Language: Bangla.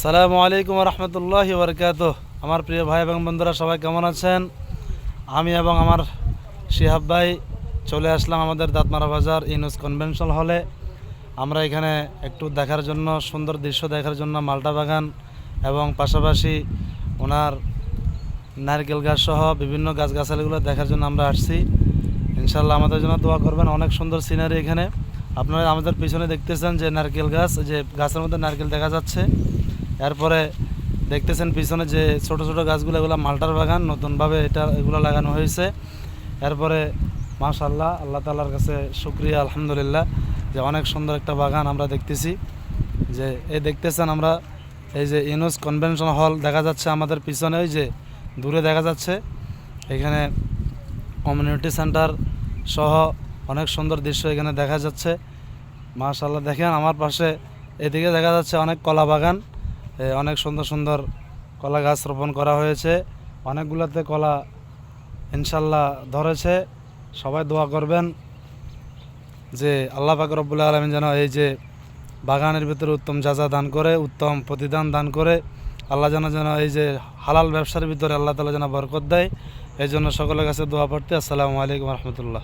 আসসালামু আলাইকুম রহমতুল্লাহ বরকাত আমার প্রিয় ভাই এবং বন্ধুরা, সবাই কেমন আছেন? আমি এবং আমার শিহাব ভাই চলে আসলাম আমাদের দাঁতমারা বাজার ইনুস কনভেনশন হলে। আমরা এখানে একটু দেখার জন্য, সুন্দর দৃশ্য দেখার জন্য মালটা বাগান এবং পাশাপাশি ওনার নারকেল গাছ সহ বিভিন্ন গাছগাছালিগুলো দেখার জন্য আমরা আসছি। ইনশাল্লাহ আমাদের জন্য দোয়া করবেন, অনেক সুন্দর সিনারি এখানে। আপনারা আমাদের পিছনে দেখতেছেন যে নারকেল গাছ, যে গাছের মধ্যে নারকেল দেখা যাচ্ছে। এরপরে দেখতেছেন পিছনে যে ছোট ছোট গাছগুলো, এগুলো মালটার বাগান, নতুনভাবে এটা, এগুলো লাগানো হয়েছে। এরপরে মাশাল্লাহ আল্লাহ তালার কাছে শুক্রিয়া, আলহামদুলিল্লাহ, যে অনেক সুন্দর একটা বাগান আমরা দেখতেছি। যে এই দেখতেছেন আমরা, এই যে ইউনুস কনভেনশন হল দেখা যাচ্ছে আমাদের পিছনে, ওই যে দূরে দেখা যাচ্ছে। এখানে কমিউনিটি সেন্টার সহ অনেক সুন্দর দৃশ্য এখানে দেখা যাচ্ছে। মাশাল্লাহ দেখেন আমার পাশে এদিকে দেখা যাচ্ছে অনেক কলা বাগান। অনেক সুন্দর সুন্দর কলা গাছ রোপণ করা হয়েছে। অনেকগুলোতে কলা ইনশাল্লাহ ধরেছে। সবাই দোয়া করবেন যে আল্লাহ পাক রব্বুল আলমিন যেন এই যে বাগানের ভিতরে উত্তম যাজা দান করে, উত্তম প্রতিদান দান করে, আল্লাহ যেন যেন এই যে হালাল ব্যবসার ভিতরে আল্লাহ তালা যেন বরকত দেয়। এই জন্য সকলের কাছে দোয়া পড়তে আসসালামু আলাইকুম রহমতুল্লাহ।